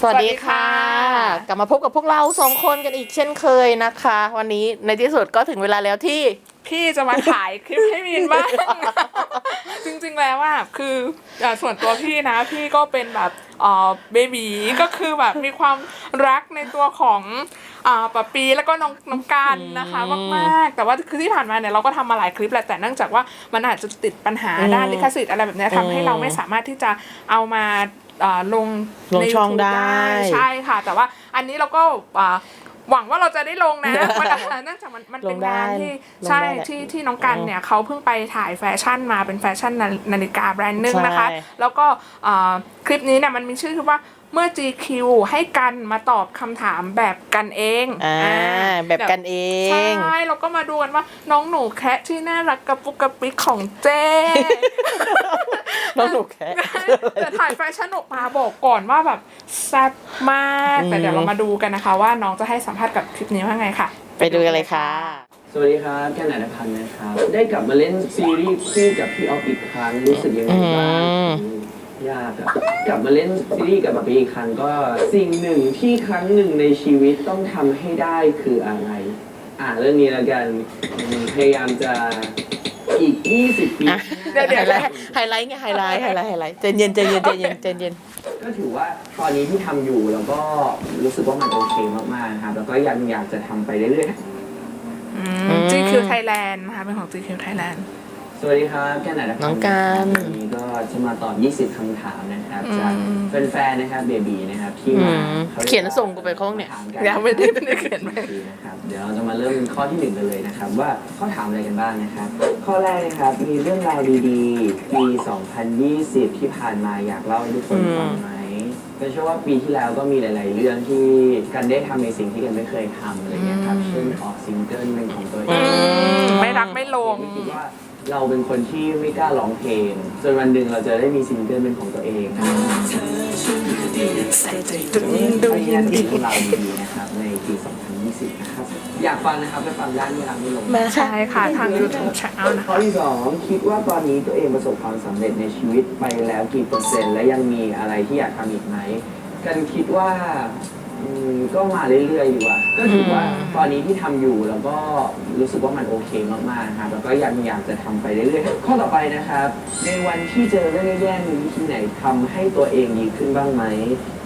สวัสดีค่ะ กลับมาพบกับพวกเราสองคนกันอีกเช่นเคยนะคะ วันนี้ในที่สุดก็ถึงเวลาแล้วที่พี่จะมาขายคลิปให้มีนบ้าง จริงๆแล้วว่าคือเอ่อส่วนตัวพี่นะ พี่ก็เป็นแบบเอ่อเบบีก็คือแบบมีความรักในตัวของอ่าปะปีแล้วก็น้องน้องกันนะคะอืมมากๆแต่ว่าคือที่ผ่านมาเนี่ยเราก็ทำมาหลายคลิปแหละแต่เนื่องจากว่ามันอาจจะติดปัญหาอืมด้านลิขสิทธิ์อะไรแบบเนี้ยทำให้อืมเราไม่สามารถที่จะเอามาอ่า ลงลงใน ช่อง YouTube ได้ ใช่ค่ะ แต่ว่าอันนี้เราก็อ่า หวังว่าเราจะได้ลงนะมันเนื่องจากมันมันเป็นงานที่ลงได้ใช่แหละที่ที่น้องกันเนี่ยเขาเพิ่งไปถ่ายแฟชั่นมาเป็นแฟชั่นนานาฬิกาแบรนด์หนึ่งนะคะใช่แล้วก็อ่าคลิปนี้เนี่ยมันมีชื่อคือว่าเมื่อ GQ ให้กันมาตอบคำถามแบบกันเองอ่าอ่าแบบกันเอใช่งเราก็มาดูกันว่าน้องหนูแคะที่น่ารักกระปุกกระปิกของเจ้ น้องหนูแค่แต่ถ่ายแฟชั่นออกมาบอกก่อนว่าแบบ แซ่บมากแต่เดี๋ยวเรามาดูกันนะคะ ว่าน้องจะให้สัมภาษณ์กับคลิปนี้ว่าไงค่ะ ไปดูกันเลยค่ะ สวัสดีครับแก้วหนาพันธ์นะครับ ได้กลับมาเล่นซีรีส์คู่กับพี่ออฟอีกครั้งรู้สึกยังไงบ้างอืมยากอะกลับมาเล่นซีรีส์กับแบบอีกครั้งก็สิ่งหนึ่งที่ครั้งหนึ่งในชีวิตต้องทำให้ได้คืออะไร อ่าเรื่องนี้แล้วกันอืมพยายามจะอีก 20 ปีอะเดี๋ยวเดี๋ยว ไฮไลท์ไงไฮไลท์ไฮไลท์ไฮไลท์ใจเย็นใจเย็นใจเย็นใจเย็น ก็ถือว่าตอนนี้ที่ทำอยู่แล้วก็รู้สึกว่ามันโอเคมากๆนะครับแล้วก็ยังอยากจะทำไปเรื่อยๆอือืมม GQ Thailand นะคะเป็นของ GQ Thailand สวัสดีครับแก้วหนาพันธ์น้องกันวันนี้ก็จะมาตอบ 20คำถามนะครับอืมจากแฟนๆนะครับเบบีนะครับที่มาอืมขารีกเขียนส่งกูไปข้างเนี่ยถามกันยังไม่ได้ไม่ได้เขียนไป นะครับเดี๋ยวเราจะมาเริ่มข้อที่หนึ่งกันเลยนะครับ ว่าข้อถามอะไรกันบ้างนะครับ ข้อแรกนะครับมีเรื่องราวดีๆ ปี 2020 ที่ผ่านมาอยากเล่าให้ทุกคนฟังไหมก็เชื่อว่าปีที่แล้วก็มีหลาย ๆ เรื่องที่กันได้ทำในสิ่งที่กันไม่เคยทำอะไรเงี้ยครับอืมเช่นออกซิงเกิลเป็นของตัวเออืงมไม่รักไม่ลง ไม่คิดว่า เราเป็นคนที่ไม่กล้าร้องเพลงจนวันหนึ่งเราจะได้มีซิงเกิลเป็นของตัวเองดูยินดูอันยินี้นเป็ดีนของเราดีนะครับในปี 2020 นะครับ อยากฟังนะครับไปฟังด้านนี้รักไม่ลงมาใช่ค่ะทาง YouTube Channel นะข้อที่สองคิดว่าตอนนี้ตัวเองประสบความสำเร็จในชีวิตไปแล้วกี่เปอร์เซ็นต์ และยังมีอะไรที่อยากทำอีกไหมกันคิดว่า อืมก็มาเรื่อยๆดีกว่า ก็ถือว่าอืมตอนนี้ที่ทำอยู่แล้วก็รู้สึกว่ามันโอเคมากๆครับแล้วก็ยังอยากจะทำไปเรื่อยๆข้อต่อไปนะครับ ในวันที่เจอเรื่องแย่ๆมีวิธีไหนทำให้ตัวเองดีขึ้นบ้างไหม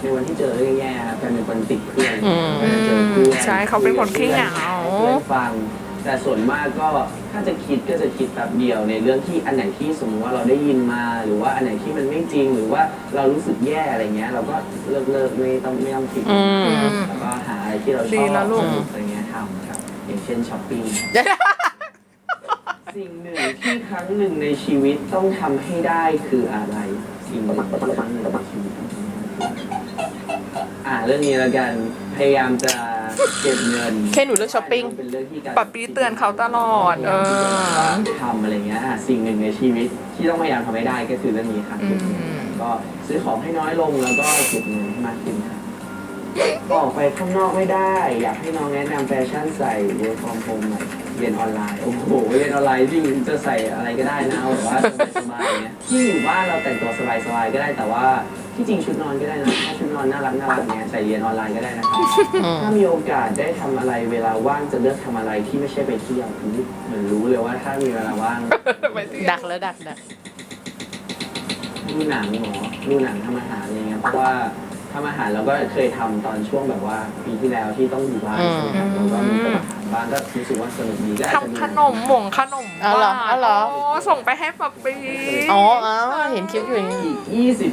ในวันที่เจอเรื่องแย่ๆครับกันเป็นคนติดเพื่อนอืมเวลาเจอเพื่อนใช่เขาเป็นคนขี้เหงา เพื่อนฟัง แต่ส่วนมากก็ถ้าจะคิดก็จะคิดแบบเดียวในเรื่องที่อันไหนที่สมมติว่าเราได้ยินมาหรือว่าอันไหนที่มันไม่จริงหรือว่าเรารู้สึกแย่อะไรเงี้ย เราก็เลิกเลิกไม่ต้องไม่ต้องคิดอืม แล้วก็หาอะไรที่เราชดีอบแล้วลูกสนุกอะไรเงี้ยทำครับ อย่างเช่นช้อปปิ้ง สิ่งหนึ่งที่ครั้งหนึ่งในชีวิตต้องทำให้ได้คืออะไร สิ่งหนึ่งที่ครั้งหนึ่งในชีวิตต้องทำให้ได้คืออะไรอ่าเรื่องนี้แล้วกันพยายามจะ เก็บเงินแค่หนูเลือกช้อปปิ้ง เป็นเรื่องที่การปะปี้เตือนเขาตลอด เออ ทำอะไรเงี้ยอะสิ่งหนึ่งในชีวิตที่ต้องพยายามทำให้ได้ก็คือเรื่องนี้ครับอืม ก็ซื้อของให้น้อยลงแล้วก็เก็บเงินให้มากขึ้นครับออกไปข้างนอกไม่ได้ อยากให้น้องแนะนำแฟชั่นใส่ work from home หน่อยเรียนออนไลน์โอ้โหเรียนออนไลน์จริงจะใส่อะไรก็ได้นะเอาแบบว่าสบายๆเงี้ยที่อยู่บ้านเราแต่งตัวสบายๆก็ได้แต่ว่า ที่จริงชุดนอนก็ได้นะถ้าชุดนอนน่ารักน่ารักเนี้ยใส่เรียนออนไลน์ก็ได้นะครับอืมถ้ามีโอกาสได้ทำอะไรเวลาว่างจะเลือกทำอะไรที่ไม่ใช่ไปเที่ยวอุ๊ยเหมือนรู้เลยว่าถ้ามีเวลาว่าง ดักแล้วดักดักดูหนังเหรอดูหนังทำอาหารอะไรเงี้ยเพราะว่าทำอาหารเราก็เคยทำตอนช่วงแบบว่าปีที่แล้วที่ต้องอยู่บ้านใช่ไหมครับเราก็มีทำอาหาร บ้างก็รู้สึกว่าสนุกดีก็อาจจะทำขนมหมงขนมเอาเหรอเอาเหรอ โอ้ส่งไปให้ปะปีอ๋ออ๋อเห็นคลิปอยู่อย่างนี้อีก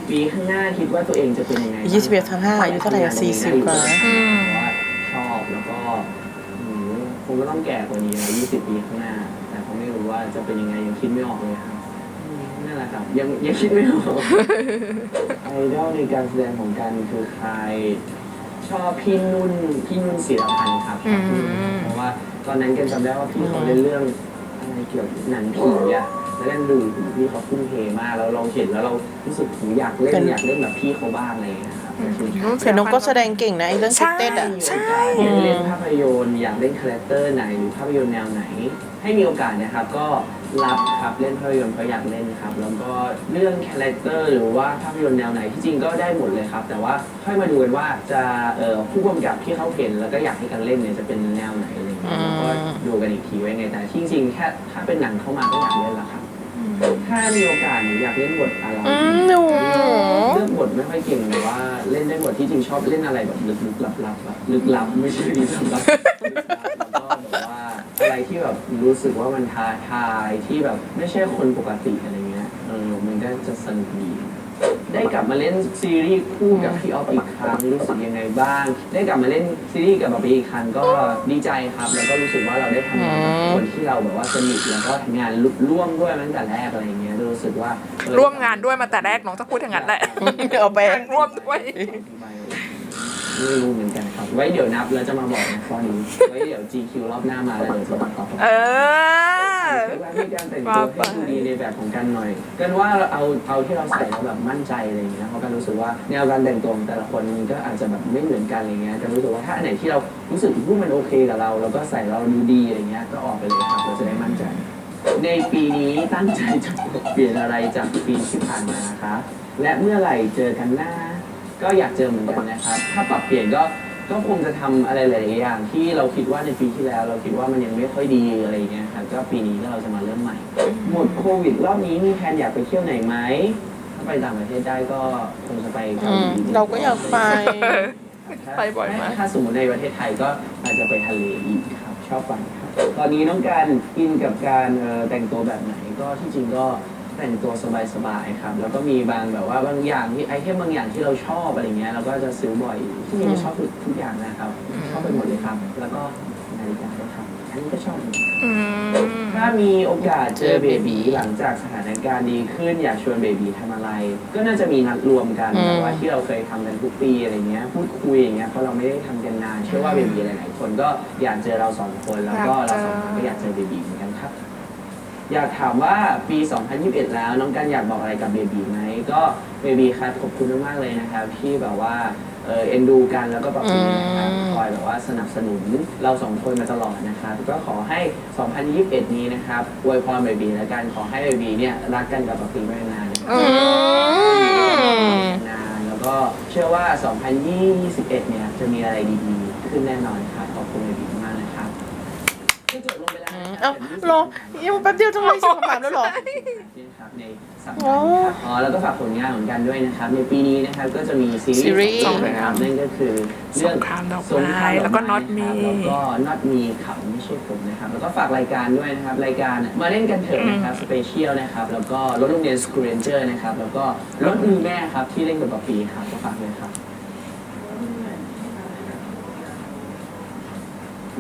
20 ปีข้างหน้าคิดว่าตัวเองจะเป็นยังไงบ้างยี่สิบเอ็ดทั้งห้าอายุเท่าไหร่อะ40กว่าอืมเพราะว่าชอบแล้วก็อืมคงก็ต้องแก่กว่านี้นะ20 ปีข้างหน้า แต่ผมไม่รู้ว่าจะเป็นยังไงยังคิดไม่ออกเลยครับอืมนั่นแหละครับยังยังคิดไม่ออก ไอดอลในการแสดงของการคือใคร ชอบพี่นุ่นพี่นุ่นศิลพันธ์ครับชอบพี่นุ่นอืม เพราะว่าตอนนั้นกันจำได้ว่าพี่เขาเล่นเรื่องอะไรเกี่ยวกับหนังผีอะแล้วกันดูพี่เขาทุ่มเทมากแล้วเราเห็นแล้วเรารู้สึกผมอยากเล่นเป็นอยากเล่นแบบพี่เขาบ้างอะไรอย่างเงี้ยครับชื่นชอบเห็นน้องก็แสดงเก่งนะไอ้เรื่องคิดเต้นอะ ใช่ อยากเล่นภาพยนตร์อยากเล่นคาแรคเตอร์ไหนหรือภาพยนตร์แนวไหน ให้มีโอกาสนะครับก็ รับครับเล่นภาพยนตร์เพราะอยากเล่นครับ แล้วก็เรื่องคาแรคเตอร์หรือว่าภาพยนตร์แนวไหนที่จริงก็ได้หมดเลยครับ แต่ว่าค่อยมาดูกันว่าจะเอ่อผู้กำกับที่เขาเห็นแล้วก็อยากให้กันเล่นเนี่ยจะเป็นแนวไหนอะไรอย่างเงี้ยแล้วก็ดูกันอีกทีไว้ไงแต่ที่จริงๆแค่ถ้าเป็นหนังเข้ามาก็อยากเล่นละครับ ถ้ามีโอกาสหนูอยากเล่นบทอะไร อืมหนู เรื่องบทไม่ค่อยเก่งแต่ว่าเล่นได้บทที่จริงชอบเล่นอะไรแบบลึกๆลับๆแบบลึกลับไม่ใช่ดีสำหรับแล้วก็แบบว่า อะไรที่แบบรู้สึกว่ามันท้าทายที่แบบไม่ใช่คนปกติอะไรเงี้ยเออมันก็จะสนุกดีได้กลับมาเล่นซีรีส์คู่กับพี่ออฟอีกครั้งรู้สึกยังไงบ้าง ได้กลับมาเล่นซีรีส์กับแบบอีกครั้งก็ดีใจครับ แล้วก็รู้สึกว่าเราได้ทำงานกับคนที่เราแบบว่าสนิทแล้วก็ทำงานร่วมด้วยมาตั้งแต่แรกอะไรเงี้ยรู้สึกว่าเออร่วมงานด้วยมาแต่แรกน้องจะพูดอย่างนั้นแหละเอาไปงานร่วมด้วยไม่ รู้เหมือนกันครับ ไว้เดี๋ยวนับแล้วจะมาบอกนะข้อนี้ ไว้เดี๋ยว GQ รอบหน้ามาแล้วเดี๋ยวจะมาตอบเออว่ามีการแต่งตัวให้ดูดีในแบบของกันหน่อย กันว่าเราเอาเอาที่เราใส่แล้วแบบมั่นใจอะไรอย่างเงี้ยเพราะกันรู้สึกว่าแนวการแต่งตัวของแต่ละคนมันก็อาจจะแบบไม่เหมือนกันอะไรเงี้ยกันรู้สึกว่าถ้าอันไหนที่เรารู้สึกว่ามันโอเคกับเราแล้วก็ใส่เราดูดีอะไรเงี้ยก็ออกไปเลยครับเราจะได้มั่นใจ ในปีนี้ตั้งใจจะเปลี่ยนอะไรจากปีที่ผ่านมาคะและเมื่อไหร่เจอกันหน้า ก็อยากเจอเหมือนกันนะครับ ถ้าปรับเปลี่ยนก็ก็คงจะทำอะไรหลายๆอย่าง ที่เราคิดว่าในปีที่แล้ว เราคิดว่ามันยังไม่ค่อยดีอะไรเงี้ยครับก็ปีนี้ก็เราจะมาเริ่มใหม่ หมดโควิดรอบนี้มีแผนอยากไปเที่ยวไหนไหมถ้าไปต่างประเทศได้ก็คงจะไปเกาอืหมลีเราก็อยากไป ถ้าไปบ่อยมาก ถ้าสมมติในประเทศไทยก็อาจจะไปทะเลอีกครับชอบไปครับตอนนี้น้องการอินกับการเอ่อแต่งตัวแบบไหนก็ที่จริงก็ แต่งตัวสบายๆครับ แล้วก็มีบางแบบว่าบางอย่างที่ไอเทมบางอย่างที่เราชอบอะไรเงี้ยเราก็จะซื้อบ่อยที่จริงก็ชอบทุกอย่างนะครับชอบไปหมดเลยครับ แล้วก็นาฬิกาด้วยครับอันนี้ก็ชอบเหมือนกัน อืมถ้ามีโอกาสเจอเบบีหลังจากสถานการณ์ดีขึ้นอยากชวนเบบีทำอะไร ก็น่าจะมีนัดรวมกันอืมแบบว่าที่เราเคยทำกันทุกปีอะไรเงี้ยพูดคุยอย่างเงี้ยเพราะเราไม่ได้ทำกันนานเชื่อว่าเบบีหลายๆคนก็อยากเจอเราสองคนแล้วก็เราสองคนก็อยากเจอเบบีเหมือนกันครับ อยากถามว่าปี 2021 แล้ว น้องกันอยากบอกอะไรกับเบบีไหมก็เบบีครับขอบคุณมากๆเลยนะครับที่แบบว่าเออเอ็นดูกันแล้วก็แบบนี้นะครับอืมคอยแบบว่าสนับสนุนเราสองคนมาตลอดนะครับก็ขอให้ 2021 นี้นะครับอวยพรเบบีแล้วกันขอให้เบบีเนี่ยรักกันกับปกติไปนานๆนะครับอืมนานแล้วก็เชื่อว่า 2021 เนี่ยจะมีอะไรดีๆขึ้นแน่นอนครับขอบคุณเบบีมากๆนะครับก็จบลงไปแล้วนะค เอ้าบรอยังแป๊บเดียวทำไมสิบคำถามแล้วเหรอ นะครับในสัปดาห์นี้ครับอ๋อแล้วก็ฝากผลงานของกันด้วยนะครับ ในปีนี้นะครับก็จะมีซีซีรีรีส์ส์สองเรื่องนะครับนั่นก็คือเรื่องสงครามดอกไม้สงครามดอแล้วก็ Not ไม้ Me ครับแล้วก็ not me เขาไม่ใช่ผมนะครับ แล้วก็ฝากรายการด้วยนะครับ รายการมาเล่นกันเถอะนะครับสเปเชียลนะครับ แล้วก็รถโรงเรียนสกูเรนเจอร์นะครับ แล้วก็รถมือแม่ครับที่เล่นกับปะปีครับก็ฝากด้วยครับ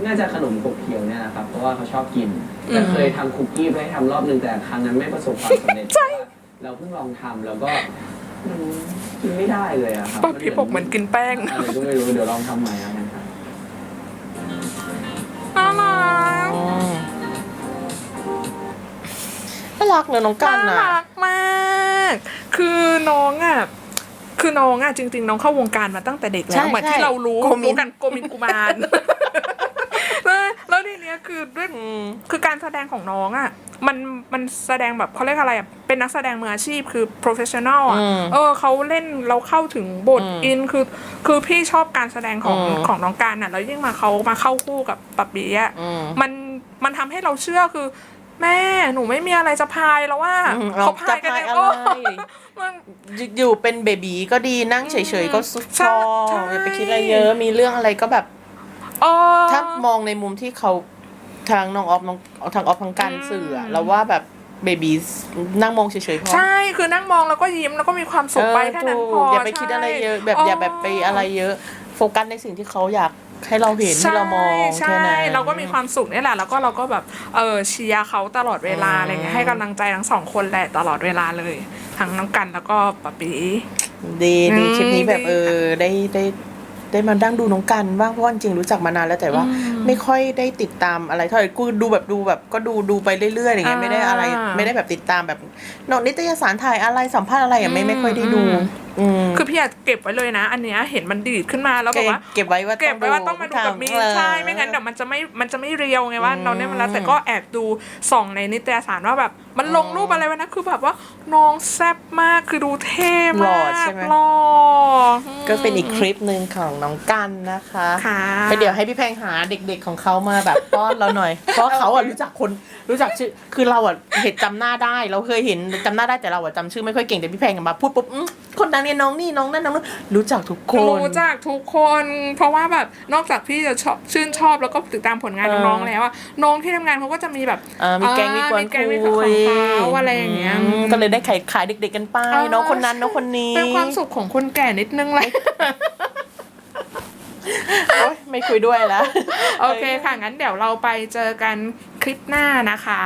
น่าจะขนมขบเคี้ยวเนี่ยนะครับ เพราะว่าเขาชอบกิน แต่เคยทำคุกกี้ไปให้ทำรอบนึงแต่ครั้งนั้นไม่ประสบความสำเร็จใช่เราเพิ่งลองทำแล้วก็มันกินไม่ได้เลยอะครับป๊อปพี่บอกเหมือนกินแป้งอะไรก็ไม่รู้เดี๋ยวลองทำใหม่แล้วกันครับ น่ารักอืมน่ารักเนอะน้องกันน่านะรักมาก คือน้องอะ คือน้องอะจริง ๆ น้องเข้าวงการมาตั้งแต่เด็กใช่แล้วเหมือนใช่ที่เรารู้โกมินรู้กันโกมินกุมารแล้วแล้วทีเนี้ยคือด้วยอืมคือการแสดงของน้องอะมันมันแสดงแบบเขาเรียกอะไรอะเป็นนักแสดงมืออาชีพคือ professional อะอืมเออเขาเล่นเราเข้าถึงบทอืมอินคือ คือพี่ชอบการแสดงของอืมของน้องการอะแล้วยิ่งมาเขามาเข้าคู่กับปับปีอะอืมมันมันทำให้เราเชื่อคือ แม่หนูไม่มีอะไรจะพายแล้วว่าอืมเขาพายกันจะพายเองอะไรโอ้มันอยู่เป็นเบบีก็ดีนั่งเฉยๆก็สุดใช่ชอบใช่อย่าไปคิดอะไรเยอะมีเรื่องอะไรก็แบบเออถ้ามองในมุมที่เขา ทางน้องออฟน้องทางออฟทางการอืมสื่ออะเราว่าแบบเบบีนั่งมองเฉยๆพอ ใช่คือนั่งมองแล้วก็ยิ้มแล้วก็มีความสุขไปแค่นั้นพถูอกอย่าไปคิดอะไรเยอะ แบบอย่าแบบไปอะไรเยอะ โฟกัสในสิ่งที่เขาอยากให้เราเห็นที่เรามองใช่แค่นั้นเราก็มีความสุขนี่แหละ แล้วก็เราก็แบบเออเชียร์เขาตลอดเวลาอืมอะไรเงี้ยให้กำลังใจทั้งสองคนแหละตลอดเวลาเลย ทั้งน้องกันแล้วก็ปะปีดีดีอืมคลิปนี้แบบดีเออได้ได้ ได้มาดั้งดูน้องกันบ้างเพราะว่าจริงๆรู้จักมานานแล้วแต่ว่า ไม่ค่อยได้ติดตามอะไรเท่าไหร่กูดูแบบดูแบบก็ดูดูไปเรื่อยๆอย่างเงี้ยอ่าไม่ได้อะไร ไม่ได้แบบติดตามแบบนอกนิตยสารถ่ายอะไรสัมภาษณ์อะไรอะไม่อืมไม่ค่อยได้ดูอืมอืมคือพี่อยากเก็บไว้เลยนะ อันเนี้ยเห็นมันดีดขึ้นมาแล้วแบบว่า เก็บไว้ว่าเก็บไว้ว่าต้องมาดูกับมีนใช่ไม่งั้นเดี๋ยวมันจะไม่มันจะไม่เรียวไงว่าอืมเราเนี่ยมันแล้วแต่ก็แอบดูส่องในนิตยสารว่าแบบมันลงรูปอะไรไว้นะคือแบบว่าน้องแซ่บมากคือดูเท่หล่อมากใช่ไหมหล่อก็เป็นอีกคลิปหนึ่งของน้องกันนะคะค่ะไปเดี๋ยวให้พี่แพงหาเด็ก ๆของเขามาแบบป้อนเราหน่อย เพราะเขาอะรู้จักคนรู้จักชื่อคือเราอะเห็นจำหน้าได้ เราเคยเห็นจำหน้าได้แต่เราอะจำชื่อไม่ค่อยเก่งแต่พี่แพงอะมาพูดปุ๊บอื้อคนดังเนี่ยน้องนี่น้องนั่นน้องนั่นรู้จักทุกคน รู้จักทุกคน เพราะว่าแบบนอกจากพี่จะชอบชื่นชอบแล้วก็ติดตามผลงานเออน้องๆแล้วอะน้องที่ทำงานเขาก็จะมีแบบอ่ามีแกงมีกวนมีแกงมีคุของยเขาอะไรอย่างเงี้ยอืมก็เลยได้ขายขายเด็ก ๆกันไปเออน้องคนนั้นน้องคนนี้เป็นความสุขของคนแก่นิดนึงเลยโอ๊ยไม่คุยด้วยแล้ว โอเคค่ะ งั้นเดี๋ยวเราไปเจอกันคลิปหน้านะคะ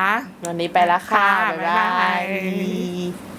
วันนี้ไปแล้วค่ะค่ะบ๊ายบาบ๊ายบายย